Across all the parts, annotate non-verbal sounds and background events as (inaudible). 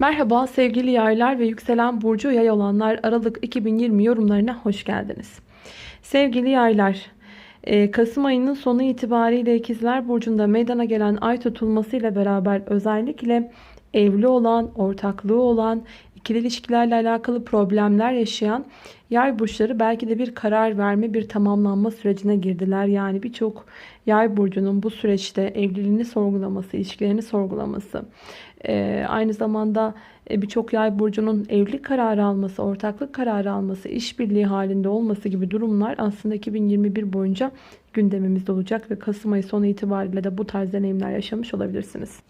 Merhaba sevgili yaylar ve yükselen burcu yay olanlar Aralık 2020 yorumlarına hoş geldiniz. Sevgili yaylar, e, Kasım ayının sonu itibariyle ikizler burcunda meydana gelen ay tutulması ile beraber özellikle evli olan, ortaklığı olan, ikili ilişkilerle alakalı problemler yaşayan yay burçları belki de bir karar verme, bir tamamlanma sürecine girdiler. Yani birçok yay burcunun bu süreçte evliliğini sorgulaması, ilişkilerini sorgulaması, e, aynı zamanda e, birçok yay burcunun evlilik kararı alması, ortaklık kararı alması, işbirliği halinde olması gibi durumlar aslında 2021 boyunca gündemimizde olacak ve Kasım ayı sonu itibariyle de bu tarz deneyimler yaşamış olabilirsiniz.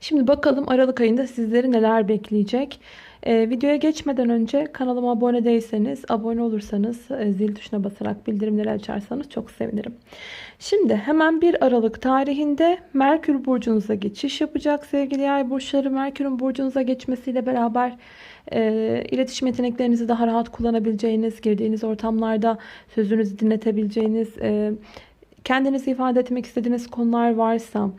Şimdi bakalım Aralık ayında sizleri neler bekleyecek. Ee, videoya geçmeden önce kanalıma abone değilseniz, abone olursanız, e, zil tuşuna basarak bildirimleri açarsanız çok sevinirim. Şimdi hemen 1 Aralık tarihinde Merkür burcunuza geçiş yapacak sevgili yay burçları. Merkür'ün burcunuza geçmesiyle beraber e, iletişim yeteneklerinizi daha rahat kullanabileceğiniz, girdiğiniz ortamlarda sözünüzü dinletebileceğiniz, e, kendinizi ifade etmek istediğiniz konular varsa,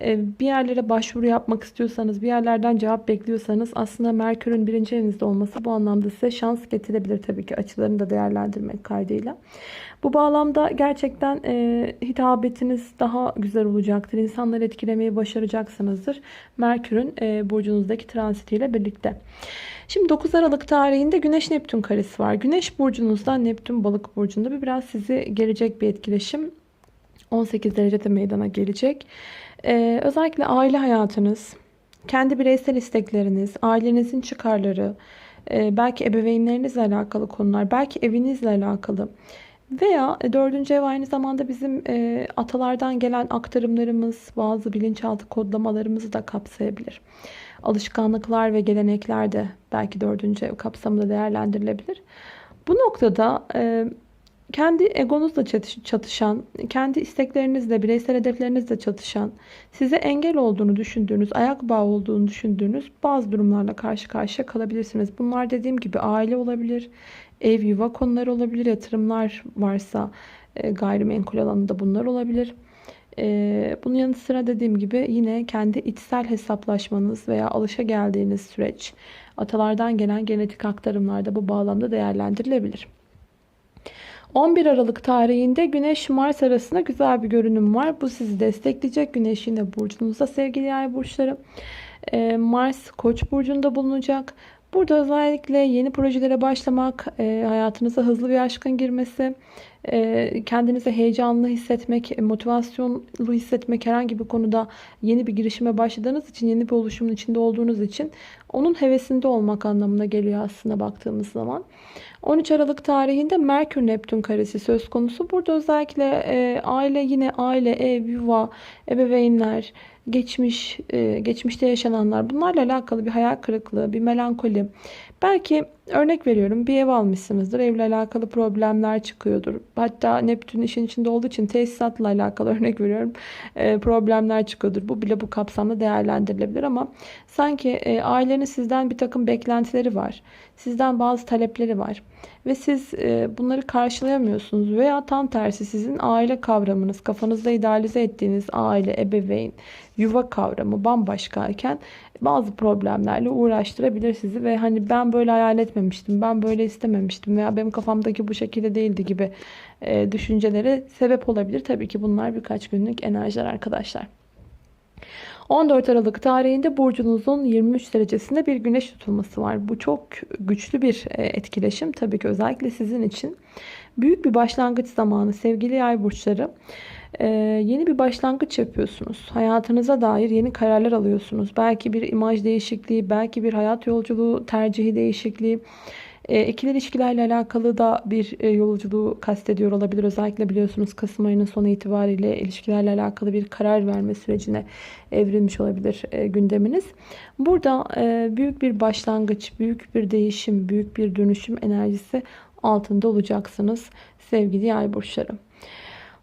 e, bir yerlere başvuru yapmak istiyorsanız, bir yerlerden cevap bekliyorsanız aslında Merkür'ün birinci evinizde olması bu anlamda size şans getirebilir tabii ki açılarını da değerlendirmek kaydıyla. Bu bağlamda gerçekten e, hitabetiniz daha güzel olacaktır. İnsanları etkilemeyi başaracaksınızdır. Merkür'ün e, burcunuzdaki transitiyle birlikte. Şimdi 9 Aralık tarihinde Güneş Neptün karesi var. Güneş burcunuzda Neptün balık burcunda bir biraz sizi gelecek bir etkileşim 18 derecede meydana gelecek. Ee, özellikle aile hayatınız, kendi bireysel istekleriniz, ailenizin çıkarları, e, belki ebeveynlerinizle alakalı konular, belki evinizle alakalı veya e, dördüncü ev aynı zamanda bizim e, atalardan gelen aktarımlarımız, bazı bilinçaltı kodlamalarımızı da kapsayabilir. Alışkanlıklar ve gelenekler de belki dördüncü ev kapsamında değerlendirilebilir. Bu noktada e, kendi egonuzla çatışan, kendi isteklerinizle, bireysel hedeflerinizle çatışan, size engel olduğunu düşündüğünüz, ayak bağı olduğunu düşündüğünüz bazı durumlarla karşı karşıya kalabilirsiniz. Bunlar dediğim gibi aile olabilir, ev yuva konuları olabilir, yatırımlar varsa e, gayrimenkul alanında bunlar olabilir. E, bunun yanı sıra dediğim gibi yine kendi içsel hesaplaşmanız veya alışa geldiğiniz süreç atalardan gelen genetik aktarımlarda bu bağlamda değerlendirilebilir. 11 Aralık tarihinde Güneş Mars arasında güzel bir görünüm var. Bu sizi destekleyecek. Güneş yine burcunuzda sevgili yay burçları. Ee, Mars Koç burcunda bulunacak. Burada özellikle yeni projelere başlamak, e, hayatınıza hızlı bir aşkın girmesi, e, kendinizi heyecanlı hissetmek, motivasyonlu hissetmek herhangi bir konuda yeni bir girişime başladığınız için, yeni bir oluşumun içinde olduğunuz için onun hevesinde olmak anlamına geliyor aslında baktığımız zaman. 13 Aralık tarihinde Merkür Neptün karesi söz konusu. Burada özellikle e, aile yine aile, ev, yuva, ebeveynler, geçmiş, e, geçmişte yaşananlar bunlarla alakalı bir hayal kırıklığı, bir melankoli. Belki örnek veriyorum bir ev almışsınızdır. Evle alakalı problemler çıkıyordur. Hatta Neptün işin içinde olduğu için tesisatla alakalı (laughs) örnek veriyorum. E, problemler çıkıyordur. Bu bile bu kapsamda değerlendirilebilir ama sanki e, ailenin sizden bir takım beklentileri var. Sizden bazı talepleri var. Ve siz e, bunları karşılayamıyorsunuz. Veya tam tersi sizin aile kavramınız, kafanızda idealize ettiğiniz aile, ebeveyn, yuva kavramı bambaşkayken bazı problemlerle uğraştırabilir sizi ve hani ben böyle hayal etmemiştim, ben böyle istememiştim veya benim kafamdaki bu şekilde değildi gibi e, düşüncelere sebep olabilir. Tabii ki bunlar birkaç günlük enerjiler arkadaşlar. 14 Aralık tarihinde burcunuzun 23 derecesinde bir güneş tutulması var. Bu çok güçlü bir e, etkileşim. Tabii ki özellikle sizin için. Büyük bir başlangıç zamanı sevgili yay burçları. Ee, yeni bir başlangıç yapıyorsunuz. Hayatınıza dair yeni kararlar alıyorsunuz. Belki bir imaj değişikliği, belki bir hayat yolculuğu tercihi değişikliği. E, ikili ilişkilerle alakalı da bir e, yolculuğu kastediyor olabilir. Özellikle biliyorsunuz Kasım ayının sonu itibariyle ilişkilerle alakalı bir karar verme sürecine evrilmiş olabilir e, gündeminiz. Burada e, büyük bir başlangıç, büyük bir değişim, büyük bir dönüşüm enerjisi altında olacaksınız sevgili yay burçları.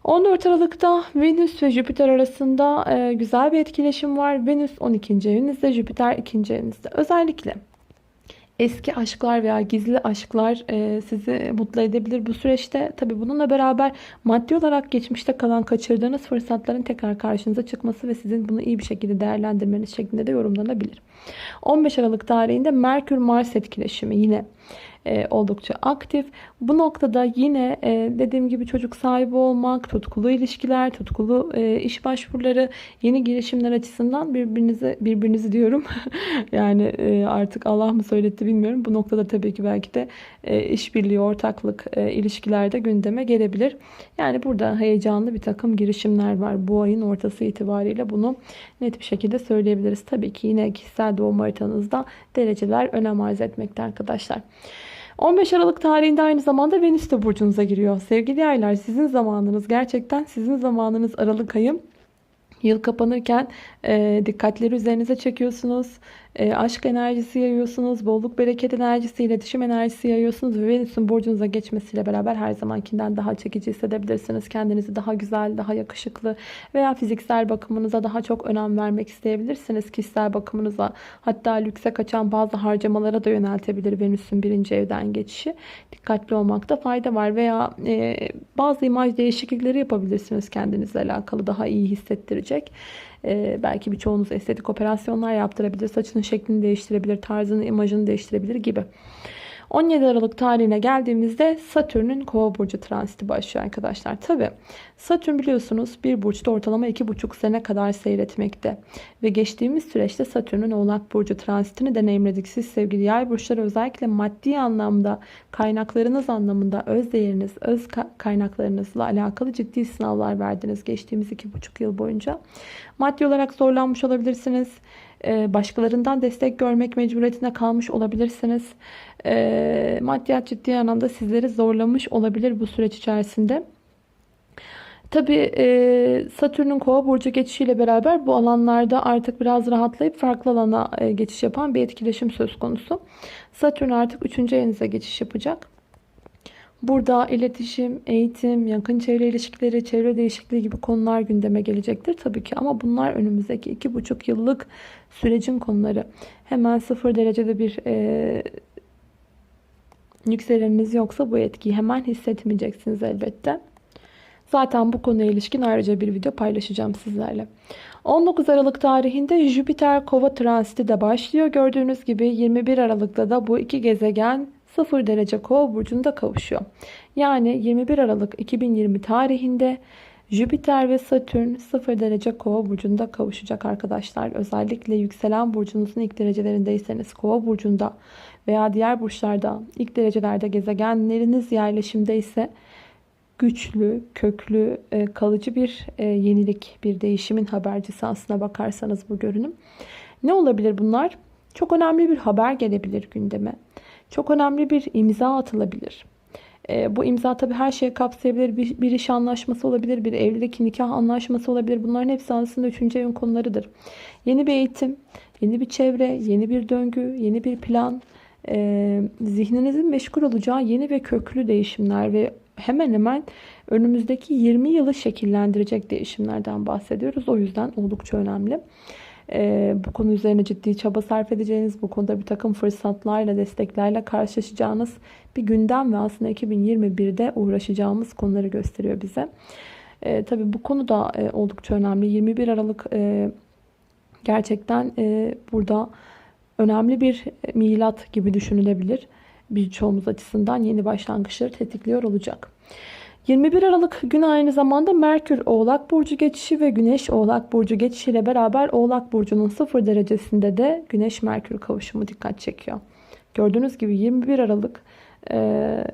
14 Aralık'ta Venüs ve Jüpiter arasında e, güzel bir etkileşim var. Venüs 12. evinizde, Jüpiter 2. evinizde. Özellikle eski aşklar veya gizli aşklar e, sizi mutlu edebilir bu süreçte. Tabi bununla beraber maddi olarak geçmişte kalan kaçırdığınız fırsatların tekrar karşınıza çıkması ve sizin bunu iyi bir şekilde değerlendirmeniz şeklinde de yorumlanabilir. 15 Aralık tarihinde Merkür Mars etkileşimi yine e, oldukça aktif. Bu noktada yine e, dediğim gibi çocuk sahibi olmak, tutkulu ilişkiler, tutkulu e, iş başvuruları, yeni girişimler açısından birbirinize birbirinizi diyorum. (laughs) yani artık Allah mı söyletti bilmiyorum. Bu noktada tabii ki belki de e, işbirliği, ortaklık ilişkilerde gündeme gelebilir. Yani burada heyecanlı bir takım girişimler var. Bu ayın ortası itibariyle bunu net bir şekilde söyleyebiliriz. Tabii ki yine kişisel doğum haritanızda dereceler önem arz etmekte arkadaşlar. 15 Aralık tarihinde aynı zamanda Venüs de burcunuza giriyor. Sevgili yaylar sizin zamanınız gerçekten sizin zamanınız Aralık ayı. Yıl kapanırken e, dikkatleri üzerinize çekiyorsunuz. E, aşk enerjisi yayıyorsunuz. Bolluk, bereket enerjisi, iletişim enerjisi yayıyorsunuz. Ve Venüs'ün burcunuza geçmesiyle beraber her zamankinden daha çekici hissedebilirsiniz. Kendinizi daha güzel, daha yakışıklı veya fiziksel bakımınıza daha çok önem vermek isteyebilirsiniz. Kişisel bakımınıza hatta lükse kaçan bazı harcamalara da yöneltebilir Venüs'ün birinci evden geçişi. Dikkatli olmakta fayda var. Veya e, bazı imaj değişiklikleri yapabilirsiniz kendinizle alakalı daha iyi hissettirecek. Ee, belki birçoğunuz estetik operasyonlar yaptırabilir. Saçının şeklini değiştirebilir. Tarzını, imajını değiştirebilir gibi. 17 Aralık tarihine geldiğimizde Satürn'ün kova burcu transiti başlıyor arkadaşlar. Tabi Satürn biliyorsunuz bir burçta ortalama 2,5 sene kadar seyretmekte. Ve geçtiğimiz süreçte Satürn'ün oğlak burcu transitini deneyimledik. Siz sevgili yay burçları özellikle maddi anlamda kaynaklarınız anlamında öz değeriniz, öz kaynaklarınızla alakalı ciddi sınavlar verdiniz geçtiğimiz 2,5 yıl boyunca. Maddi olarak zorlanmış olabilirsiniz. Ee, başkalarından destek görmek mecburiyetine kalmış olabilirsiniz. Ee, maddiyat ciddi anlamda sizleri zorlamış olabilir bu süreç içerisinde. Tabi e, Satürn'ün kova burcu geçişiyle beraber bu alanlarda artık biraz rahatlayıp farklı alana e, geçiş yapan bir etkileşim söz konusu. Satürn artık 3. evinize geçiş yapacak. Burada iletişim, eğitim, yakın çevre ilişkileri, çevre değişikliği gibi konular gündeme gelecektir tabii ki. Ama bunlar önümüzdeki iki buçuk yıllık sürecin konuları. Hemen sıfır derecede bir e, yükseleniniz yoksa bu etkiyi hemen hissetmeyeceksiniz elbette. Zaten bu konuya ilişkin ayrıca bir video paylaşacağım sizlerle. 19 Aralık tarihinde Jüpiter Kova transiti de başlıyor. Gördüğünüz gibi 21 Aralık'ta da bu iki gezegen 0 derece kova burcunda kavuşuyor. Yani 21 Aralık 2020 tarihinde Jüpiter ve Satürn 0 derece kova burcunda kavuşacak arkadaşlar. Özellikle yükselen burcunuzun ilk derecelerindeyseniz kova burcunda veya diğer burçlarda ilk derecelerde gezegenleriniz yerleşimde ise güçlü, köklü, e, kalıcı bir e, yenilik, bir değişimin habercisi aslına bakarsanız bu görünüm. Ne olabilir bunlar? Çok önemli bir haber gelebilir gündeme. Çok önemli bir imza atılabilir. E, bu imza tabi her şeyi kapsayabilir. Bir, bir iş anlaşması olabilir, bir evlilik, nikah anlaşması olabilir. Bunların hepsi aslında üçüncü evin konularıdır. Yeni bir eğitim, yeni bir çevre, yeni bir döngü, yeni bir plan, e, zihninizin meşgul olacağı yeni ve köklü değişimler ve hemen hemen önümüzdeki 20 yılı şekillendirecek değişimlerden bahsediyoruz. O yüzden oldukça önemli e, bu konu üzerine ciddi çaba sarf edeceğiniz, bu konuda bir takım fırsatlarla, desteklerle karşılaşacağınız bir gündem ve aslında 2021'de uğraşacağımız konuları gösteriyor bize. E, tabii bu konu da e, oldukça önemli. 21 Aralık e, gerçekten e, burada önemli bir milat gibi düşünülebilir. Birçoğumuz açısından yeni başlangıçları tetikliyor olacak. 21 Aralık gün aynı zamanda Merkür Oğlak Burcu geçişi ve Güneş Oğlak Burcu geçişi ile beraber Oğlak Burcu'nun 0 derecesinde de Güneş Merkür kavuşumu dikkat çekiyor. Gördüğünüz gibi 21 Aralık e,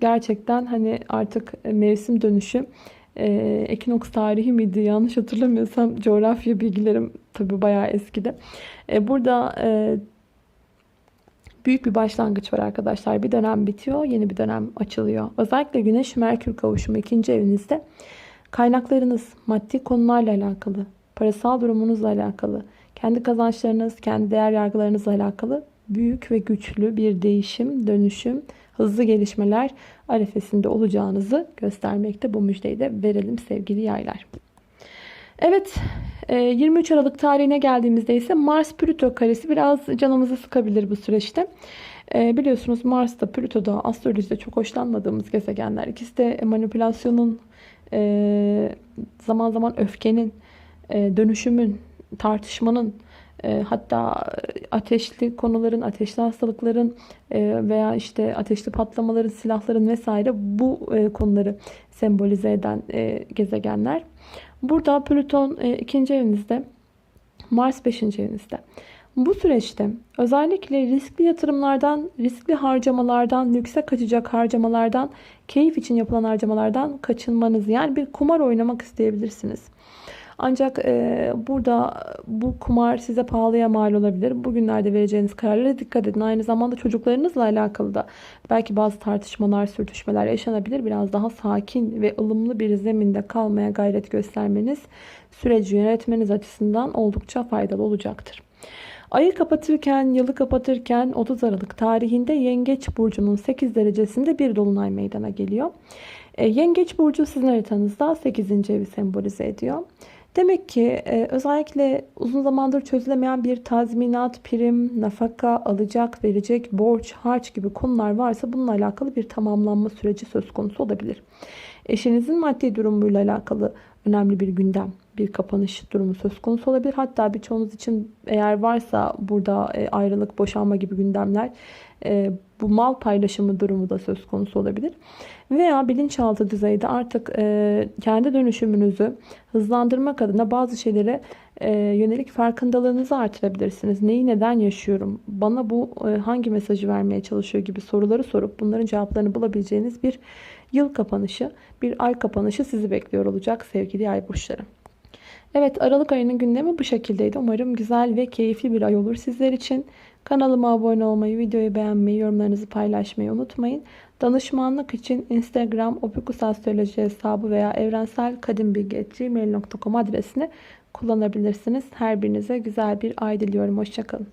gerçekten hani artık mevsim dönüşü e, ekinoks tarihi miydi yanlış hatırlamıyorsam coğrafya bilgilerim tabi bayağı eskide. E, burada e, büyük bir başlangıç var arkadaşlar. Bir dönem bitiyor, yeni bir dönem açılıyor. Özellikle Güneş Merkür kavuşumu ikinci evinizde kaynaklarınız, maddi konularla alakalı, parasal durumunuzla alakalı, kendi kazançlarınız, kendi değer yargılarınızla alakalı büyük ve güçlü bir değişim, dönüşüm, hızlı gelişmeler arefesinde olacağınızı göstermekte. Bu müjdeyi de verelim sevgili yaylar. Evet, e, 23 Aralık tarihine geldiğimizde ise Mars-Plüto karesi biraz canımızı sıkabilir bu süreçte. E, Biliyorsunuz Mars da Plüto da astrolojide çok hoşlanmadığımız gezegenler. İkisi de manipülasyonun, e, zaman zaman öfkenin, e, dönüşümün, tartışmanın, e, hatta ateşli konuların, ateşli hastalıkların e, veya işte ateşli patlamaların, silahların vesaire bu e, konuları sembolize eden e, gezegenler. Burada Plüton e, ikinci evinizde, Mars beşinci evinizde. Bu süreçte özellikle riskli yatırımlardan, riskli harcamalardan, lükse kaçacak harcamalardan, keyif için yapılan harcamalardan kaçınmanız yani bir kumar oynamak isteyebilirsiniz. Ancak e, burada bu kumar size pahalıya mal olabilir. Bugünlerde vereceğiniz kararlara dikkat edin. Aynı zamanda çocuklarınızla alakalı da belki bazı tartışmalar, sürtüşmeler yaşanabilir. Biraz daha sakin ve ılımlı bir zeminde kalmaya gayret göstermeniz süreci yönetmeniz açısından oldukça faydalı olacaktır. Ayı kapatırken, yılı kapatırken 30 Aralık tarihinde Yengeç Burcu'nun 8 derecesinde bir dolunay meydana geliyor. E, Yengeç Burcu sizin haritanızda 8. evi sembolize ediyor. Demek ki e, özellikle uzun zamandır çözülemeyen bir tazminat, prim, nafaka, alacak, verecek, borç, harç gibi konular varsa bununla alakalı bir tamamlanma süreci söz konusu olabilir. Eşinizin maddi durumuyla alakalı önemli bir gündem, bir kapanış durumu söz konusu olabilir. Hatta birçoğunuz için eğer varsa burada e, ayrılık, boşanma gibi gündemler e, bu mal paylaşımı durumu da söz konusu olabilir. Veya bilinçaltı düzeyde artık e, kendi dönüşümünüzü hızlandırmak adına bazı şeylere e, yönelik farkındalığınızı artırabilirsiniz. Neyi neden yaşıyorum? Bana bu e, hangi mesajı vermeye çalışıyor gibi soruları sorup bunların cevaplarını bulabileceğiniz bir yıl kapanışı, bir ay kapanışı sizi bekliyor olacak sevgili yay burçları. Evet Aralık ayının gündemi bu şekildeydi. Umarım güzel ve keyifli bir ay olur sizler için. Kanalıma abone olmayı, videoyu beğenmeyi, yorumlarınızı paylaşmayı unutmayın. Danışmanlık için Instagram opikusastroloji hesabı veya evrenselkadimbilgi.gmail.com adresini kullanabilirsiniz. Her birinize güzel bir ay diliyorum. Hoşçakalın.